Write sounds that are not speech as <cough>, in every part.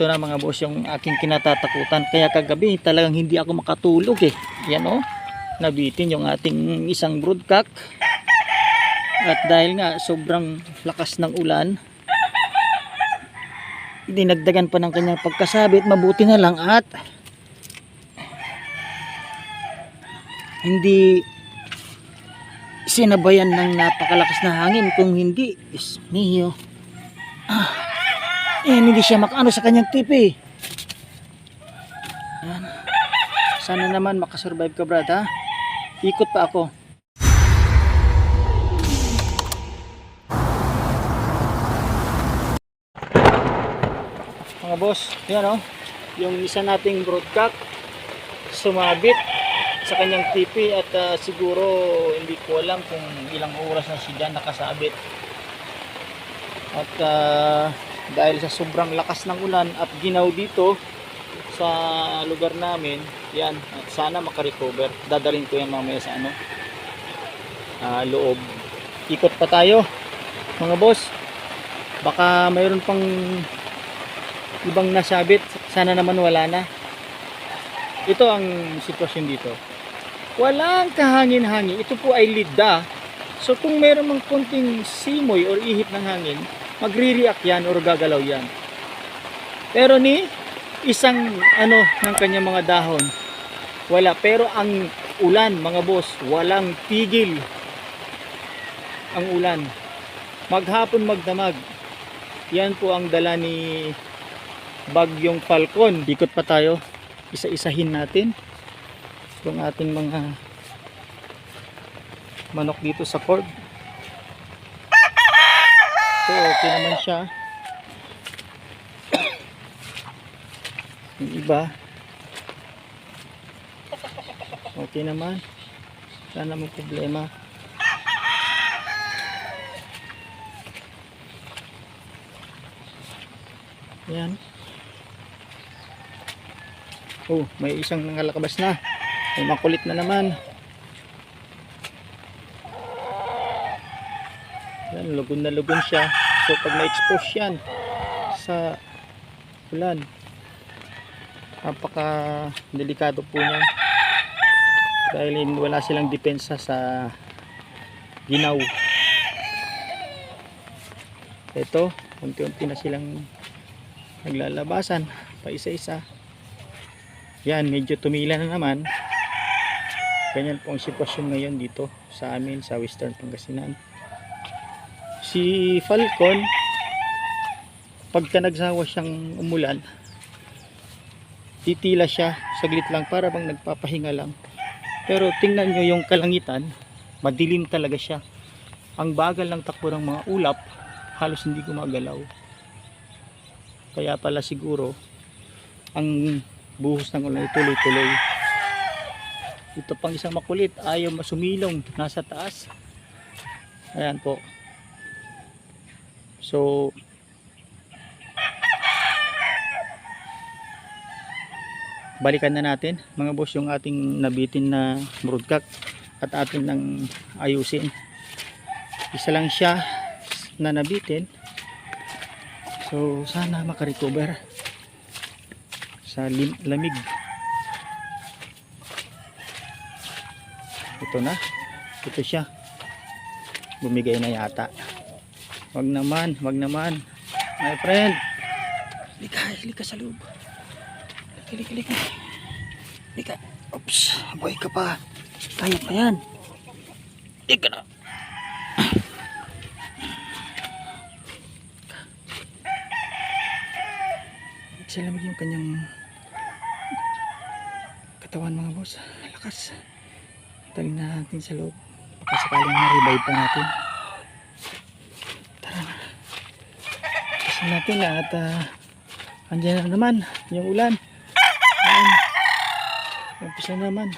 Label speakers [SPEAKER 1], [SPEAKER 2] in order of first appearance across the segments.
[SPEAKER 1] ito na mga boss yung aking kinatatakutan. Kaya kagabi talagang hindi ako makatulog eh. Yan oh. Nabitin yung ating isang broodcock at dahil nga sobrang lakas ng ulan dinagdagan pa ng kanyang pagkasabit mabuti na lang at hindi sinabayan ng napakalakas na hangin. Kung hindi is mio ah, eh, hindi siya makaano sa kanyang tip eh. Yan. sana naman makasurvive ka brad ha? Ikot pa ako. Mga boss yan oh. Yung isa nating broadcock sumabit sa kanyang TV at ah, siguro hindi ko alam kung ilang oras na siya nakasabit. At ah, dahil sa sobrang lakas ng ulan at ginaw dito sa lugar namin yan at sana makarecover. Dadalhin ko yan mamaya sa ano ah, loob. Ikot pa tayo mga boss. Baka mayroon pang ibang nasabit. Sana naman wala na. Ito ang sitwasyon dito. Walang kahangin-hangin. Ito po ay lidda so kung mayroon mang konting simoy or ihip ng hangin magre-react yan or gagalaw yan. Pero ni isang ano ng kanyang mga dahon wala. Pero ang ulan mga boss walang tigil. Ang ulan. Maghapon magdamag. Yan po ang dala ni bagyong falcon. Ikot pa tayo. Isa-isahin natin yung ating mga manok dito sa cord so okay naman siya. Yung iba. Okay naman. Sana may problema. Yan oh may isang nangalakabas na. May makulit na naman. Yan lugon na lugon siya so pag na-expose yan sa ulan napaka delikado po niya dahil wala silang depensa sa ginaw. Ito unti-unti na silang naglalabasan pa isa-isa yan medyo tumila na naman. Ganyan po ang sitwasyon ngayon dito sa amin sa western Pangasinan si Falcon pagka nagsawa siyang umulan titila siya saglit lang para bang nagpapahinga lang. Pero tingnan nyo yung kalangitan madilim talaga siya. Ang bagal ng takbo ng mga ulap halos hindi gumagalaw. Kaya pala siguro ang buhos ng ulan ay tuloy-tuloy. Ito pang isang makulit ayaw masumilong nasa taas. Ayan po so balikan na natin mga boss yung ating nabitin na broodcock at atin nang ayusin. Isa lang siya na nabitin. So sana makarecover sa lamig. Ito na. Ito siya. Bumigay na yata wag naman wag naman. My friend. Lika lika sa loob. Lika lika lika. Oops buhay ka pa. Kaya pa yan. Lika na. Sa lamig yung kanyang katawan mga boss. Lakas. Taling na natin sa loob. Baka sakaling ma-revive pa natin tara na kasi natin at uh, andyan na naman yung ulan. Ayan umpisa na naman.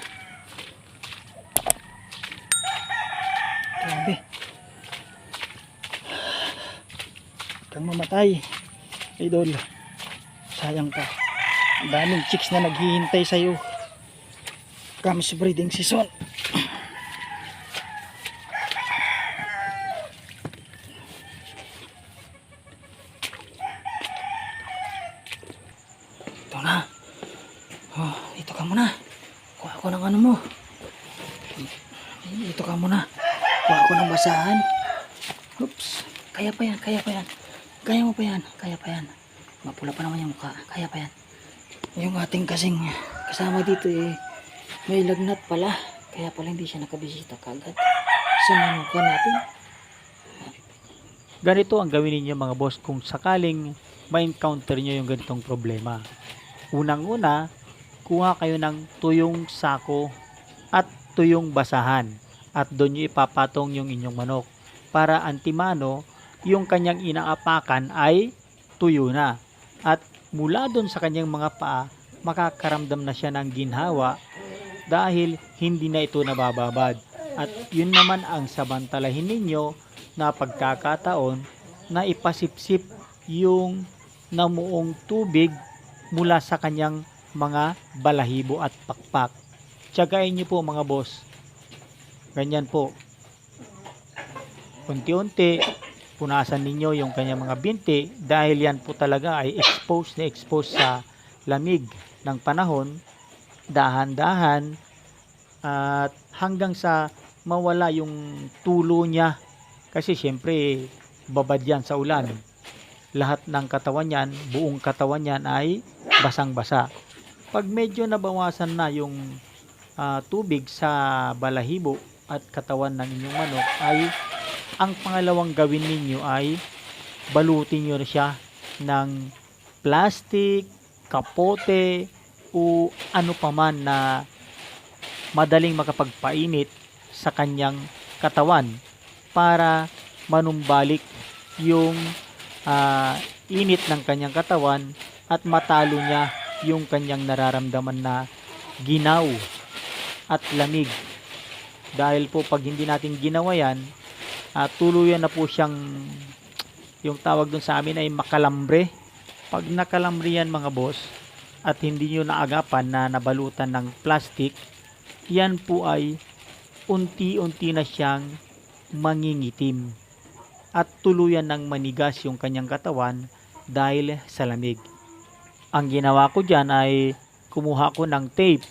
[SPEAKER 1] Grabe. Kang mamatay idol. Sayang ka. Ang daming chicks na naghihintay sa'yo. Comes breeding season nga. Oh, dito ka muna. Kuha ko ng ano mo. Dito ka muna. Kuha ko ng basahan. Oops. Kaya pa yan, kaya pa yan. Kaya mo pa yan, kaya pa yan. Mapula pa naman yung mukha. Kaya pa yan. Yung ating kasing kasama dito eh, may lagnat pala. Kaya pala hindi siya nakabisita kagad. Sumanukan natin.
[SPEAKER 2] Ganito ang gawin ninyo mga boss kung sakaling ma-encounter nyo yung ganitong problema. Unang-una, kuha kayo ng tuyong sako at tuyong basahan at doon nyo ipapatong yung inyong manok para antimano yung kanyang inaapakan ay tuyo na at mula doon sa kanyang mga paa makakaramdam na siya ng ginhawa dahil hindi na ito nabababad at yun naman ang samantalahin ninyo na pagkakataon na ipasipsip yung namuong tubig mula sa kanyang mga balahibo at pakpak. Tsagain niyo po mga boss. Ganyan po. Unti-unti, punasan ninyo yung kanyang mga binti dahil yan po talaga ay exposed na exposed sa lamig ng panahon. Dahan-dahan at hanggang sa mawala yung tulo niya kasi syempre babad yan sa ulan. Lahat ng katawan niyan, buong katawan niyan ay basang-basa. Pag medyo nabawasan na yung ah, tubig sa balahibo at katawan ng inyong manok ay ang pangalawang gawin ninyo ay balutin nyo siya ng plastic, kapote o ano paman na madaling makapagpainit sa kanyang katawan para manumbalik yung ah, init ng kanyang katawan at matalo niya yung kanyang nararamdaman na ginaw at lamig. Dahil po pag hindi natin ginawa yan, ah, tuluyan na po siyang yung tawag dun sa amin ay makalambre. Pag nakalambre yan mga boss at hindi nyo naagapan na nabalutan ng plastic, yan po ay unti-unti na siyang mangingitim at tuluyan ng manigas yung kanyang katawan dahil sa lamig. Ang ginawa ko dyan ay kumuha ko ng tape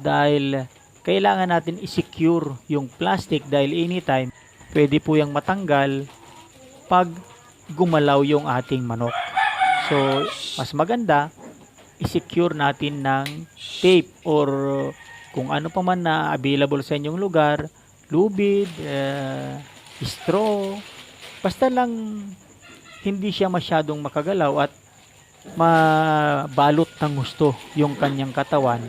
[SPEAKER 2] dahil kailangan natin i-secure yung plastic dahil anytime pwede po yung matanggal pag gumalaw yung ating manok. So, mas maganda i-secure natin ng tape or kung ano pa man na available sa inyong lugar, lubid, eh, straw, basta lang hindi siya masyadong makagalaw at mabalot ng gusto yung kanyang katawan.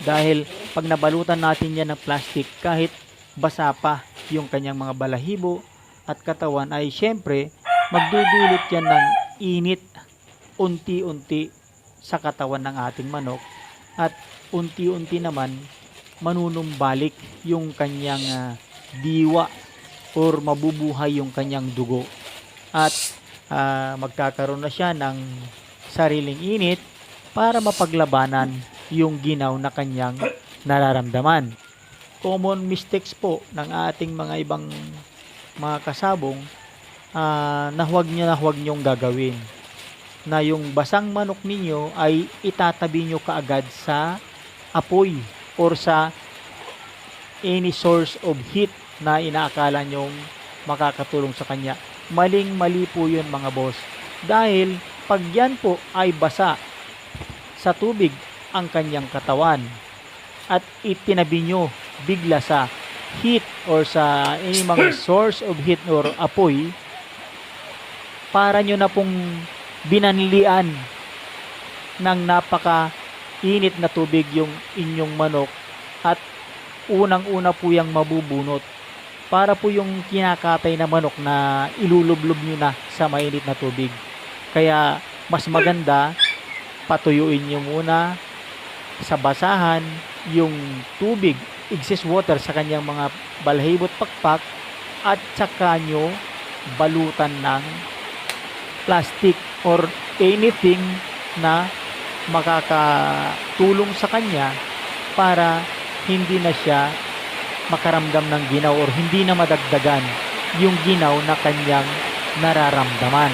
[SPEAKER 2] Dahil pag nabalutan natin yan ng plastic kahit basa pa yung kanyang mga balahibo at katawan ay syempre magdudulot yan ng init unti-unti sa katawan ng ating manok at unti-unti naman manunumbalik yung kanyang ah, diwa or mabubuhay yung kanyang dugo at ah, magkakaroon na siya ng sariling init para mapaglabanan yung ginaw na kanyang nararamdaman. Common mistakes po ng ating mga ibang mga kasabong ah, na huwag nyo na huwag nyong gagawin na yung basang manok ninyo ay itatabi nyo kaagad sa apoy or sa any source of heat na inaakala nyong makakatulong sa kanya. Maling mali po yun mga boss. Dahil pag yan po ay basa sa tubig ang kanyang katawan at itinabi nyo bigla sa heat or sa any mga <coughs> source of heat or apoy para nyo na pong binanlian ng napaka init na tubig yung inyong manok at unang-una po yung mabubunot para po yung kinakatay na manok na ilulublob nyo na sa mainit na tubig. Kaya mas maganda patuyuin nyo muna sa basahan yung tubig, excess water sa kanyang mga balahibot pakpak at saka nyo balutan ng plastic or anything na makakatulong sa kanya para hindi na siya makaramdam ng ginaw or hindi na madagdagan yung ginaw na kanyang nararamdaman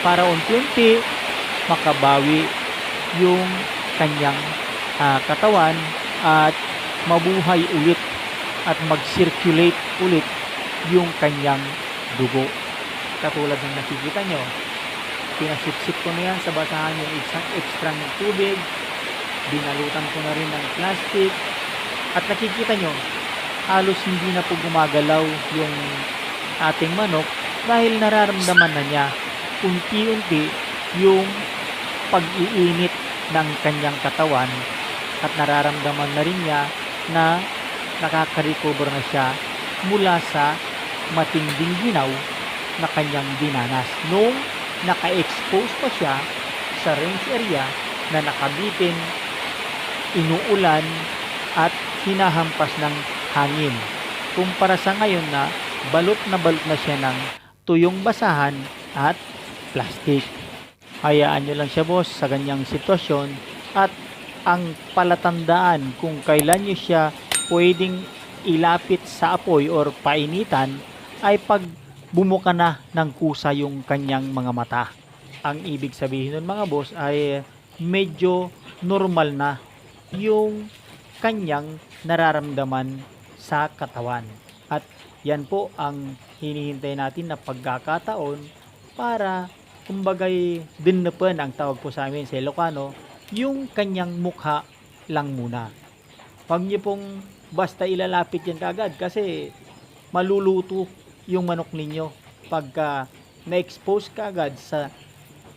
[SPEAKER 2] para unti-unti makabawi yung kanyang ah, katawan at mabuhay ulit at mag-circulate ulit yung kanyang dugo. Katulad ng nakikita nyo, pinasipsip ko na yan sa basahan yung extra, extra ng tubig, binalutan ko na rin ng plastic, at nakikita nyo, halos hindi na po gumagalaw yung ating manok dahil nararamdaman na niya unti-unti yung pag-iinit ng kanyang katawan. At nararamdaman na rin niya na nakaka-recover na siya mula sa matinding ginaw na kanyang dinanas. Noong naka-expose pa siya sa range area na nakabitin, inuulan at hinahampas ng hangin. Kumpara sa ngayon na balot na balot na siya ng tuyong basahan at plastic. Hayaan nyo lang siya boss sa ganyang sitwasyon at ang palatandaan kung kailan nyo siya pwedeng ilapit sa apoy or painitan ay pag bumuka na ng kusa yung kanyang mga mata. Ang ibig sabihin nun mga boss ay medyo normal na yung kanyang nararamdaman sa katawan. At yan po ang hinihintay natin na pagkakataon para kumbagay dinnepen ang tawag po sa amin sa Ilocano, yung kanyang mukha lang muna. Huwag niyo pong basta ilalapit yan kagad kasi maluluto yung manok ninyo pagka na-expose ka agad sa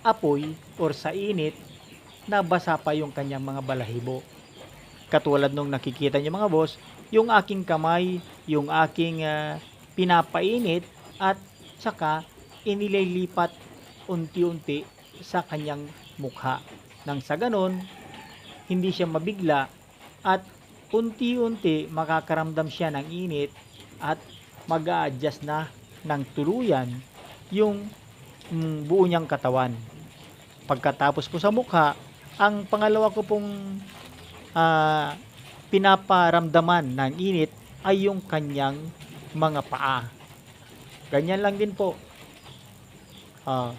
[SPEAKER 2] apoy or sa init na basa pa yung kanyang mga balahibo. Katulad nung nakikita niyo mga boss, yung aking kamay, yung aking ah, pinapainit at saka inililipat unti-unti sa kanyang mukha. Nang sa ganon, hindi siya mabigla at unti-unti makakaramdam siya ng init at mag adjust na ng tuluyan yung mm, buo niyang katawan. Pagkatapos po sa mukha, ang pangalawa ko pong ah, pinaparamdaman ng init ay yung kanyang mga paa. Ganyan lang din po. Ah,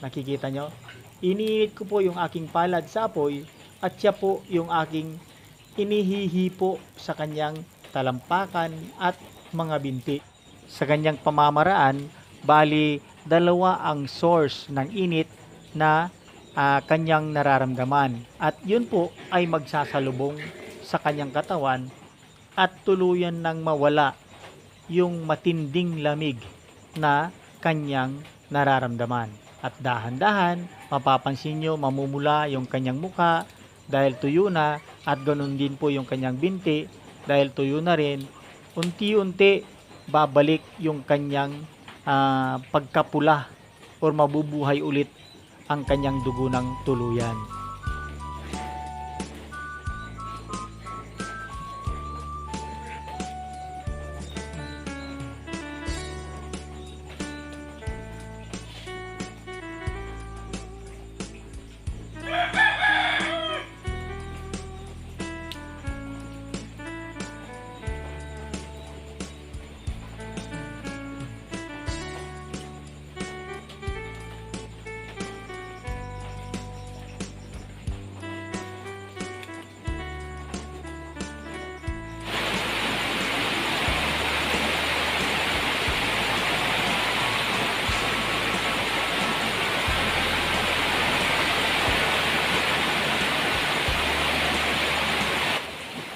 [SPEAKER 2] nakikita nyo? Iniinit ko po yung aking palad sa apoy at siya po yung aking inihihipo sa kanyang talampakan at mga binti. Sa kanyang pamamaraan, bali dalawa ang source ng init na ah, kanyang nararamdaman. At yun po ay magsasalubong sa kanyang katawan at tuluyan ng mawala yung matinding lamig na kanyang nararamdaman. At dahan-dahan, mapapansin nyo mamumula yung kanyang muka dahil tuyo na at ganun din po yung kanyang binti dahil tuyo na rin. Unti-unti babalik yung kanyang ah, pagkapula or mabubuhay ulit ang kanyang dugo ng tuluyan.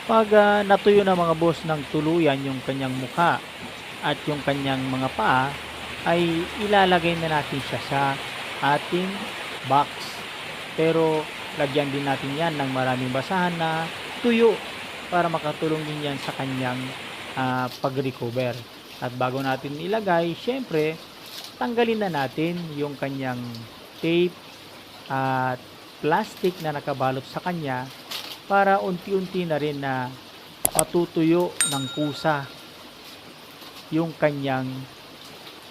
[SPEAKER 2] Pag ah, natuyo na mga boss ng tuluyan yung kanyang mukha at yung kanyang mga paa, ay ilalagay na natin siya sa ating box. Pero lagyan din natin yan ng maraming basahan na tuyo para makatulong din yan sa kanyang ah, pag-recover. At bago natin ilagay, syempre, tanggalin na natin yung kanyang tape at plastic na nakabalot sa kanya para unti-unti na rin na matutuyo ng kusa yung kanyang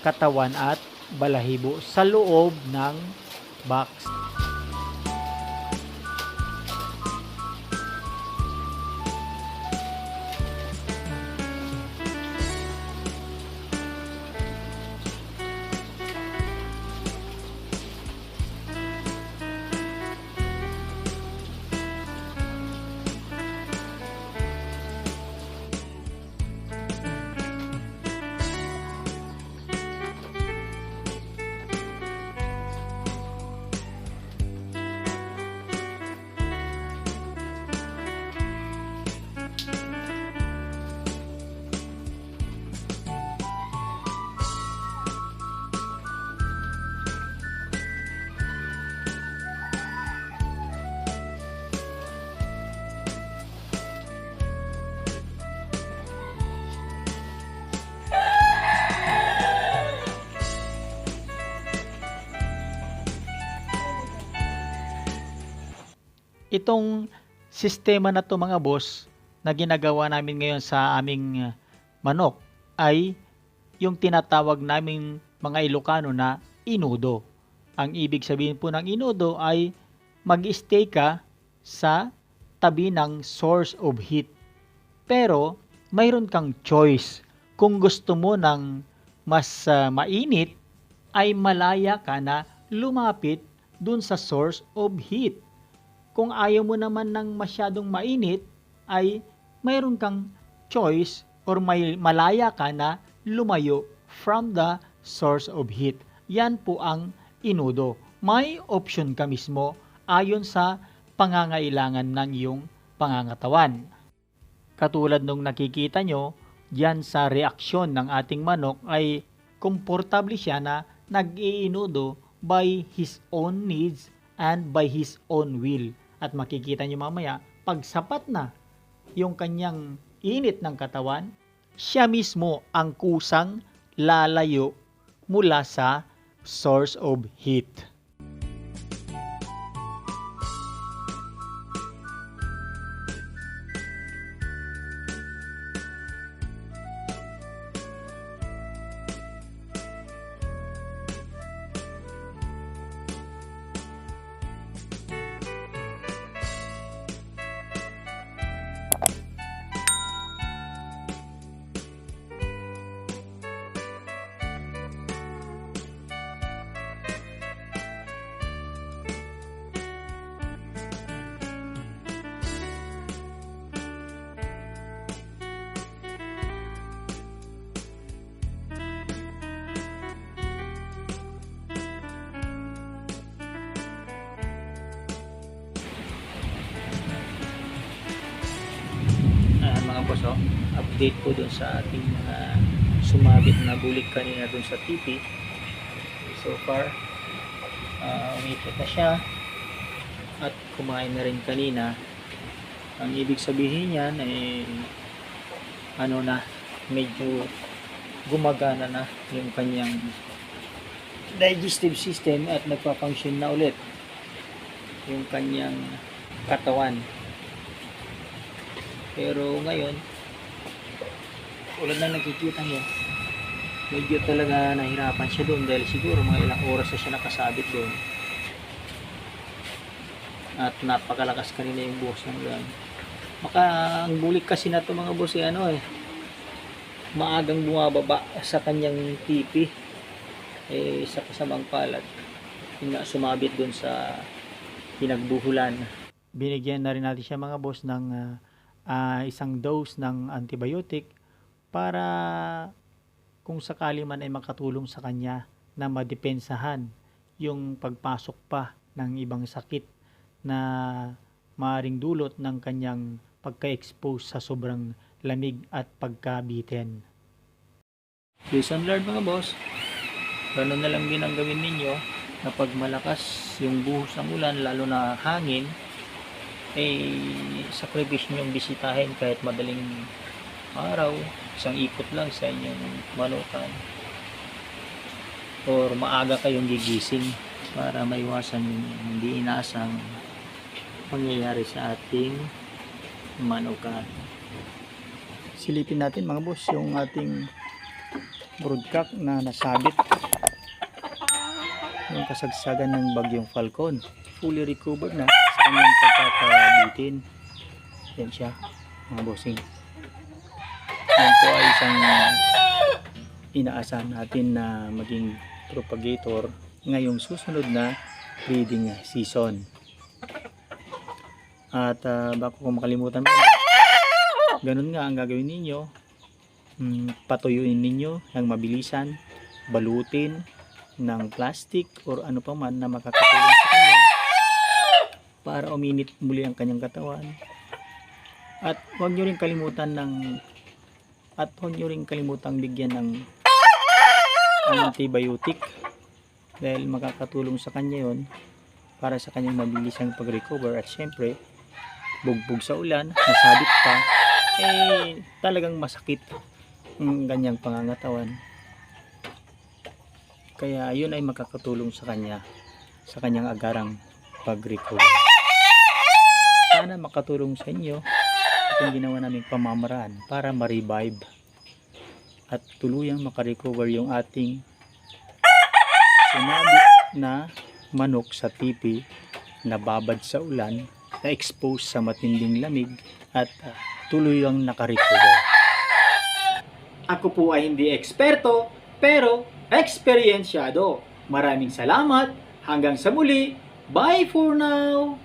[SPEAKER 2] katawan at balahibo sa loob ng box. Itong sistema na to mga boss na ginagawa namin ngayon sa aming uh, manok ay yung tinatawag naming mga Ilocano na inudo. Ang ibig sabihin po ng inudo ay mag-stay ka sa tabi ng source of heat. Pero mayroon kang choice. Kung gusto mo ng mas uh, mainit, ay malaya ka na lumapit dun sa source of heat. Kung ayaw mo naman ng masyadong mainit, ay mayroon kang choice or may malaya ka na lumayo from the source of heat. Yan po ang inudo. May option ka mismo ayon sa pangangailangan ng iyong pangangatawan. Katulad nung nakikita nyo, diyan sa reaksyon ng ating manok ay komportable siya na nag-iinudo by his own needs and by his own will. At makikita nyo mamaya, pag sapat na yung kanyang init ng katawan, siya mismo ang kusang lalayo mula sa source of heat. Boss, oh. update po dun sa ating mga sumabit na bulik kanina dun sa TV. So far, uh, umipot na siya at kumain na rin kanina. Ang ibig sabihin niyan ay ano na, medyo gumagana na yung kanyang digestive system at nagpa-function na ulit yung kanyang katawan. Pero ngayon, ulad na nakikita niyo, medyo talaga nahirapan siya doon dahil siguro mga ilang oras na siya nakasabit doon. At napakalakas kanina yung buhos ng ulan. Maka ang bulik kasi na to mga boss eh, ano eh, maagang bumababa sa kanyang tipi eh sa kasamang palad nga sumabit doon sa pinagbuhulan binigyan na rin natin siya mga boss ng ah, ah, isang dose ng antibiotic para kung sakali man ay makatulong sa kanya na madepensahan yung pagpasok pa ng ibang sakit na maaring dulot ng kanyang pagka-expose sa sobrang lamig at pagkabitin. Lesson learned mga boss. Ganun na lang din ang gawin ninyo kapag malakas yung buhos ng ulan lalo na hangin eh sakripisyo niyong bisitahin kahit madaling araw, isang ikot lang sa inyong manukan or maaga kayong gigising para maiwasan yung hindi inaasang mangyayari sa ating manukan. Silipin natin mga boss yung ating broodcock na nasabit. Yung kasagsagan ng bagyong Falcon. Fully recovered na. sa kanyang pagkakabitin yan siya mga bossing. Yan po ay isang inaasahan natin na maging propagator ngayong susunod na breeding season. At uh, bako kung makalimutan ganun nga ang gagawin ninyo. Mm, patuyuin ninyo ng mabilisan balutin ng plastic or ano pa man na makakatulong para uminit muli ang kanyang katawan. At huwag nyo rin kalimutan ng at huwag nyo rin kalimutang bigyan ng antibiotic. Dahil makakatulong sa kanya yon para sa kanyang mabilisang pag-recover. At syempre bugbog sa ulan, nasabit pa eh talagang masakit ang ganyang pangangatawan. Kaya yun ay makakatulong sa kanya sa kanyang agarang pag-recover sana makatulong sa inyo itong ginawa naming pamamaraan para ma-revive at tuluyang makarecover yung ating sumabit na manok sa tipi na babad sa ulan na exposed sa matinding lamig at uh, tuluyang nakarecover. Ako po ay hindi eksperto pero eksperyensyado. Maraming salamat. Hanggang sa muli. Bye for now!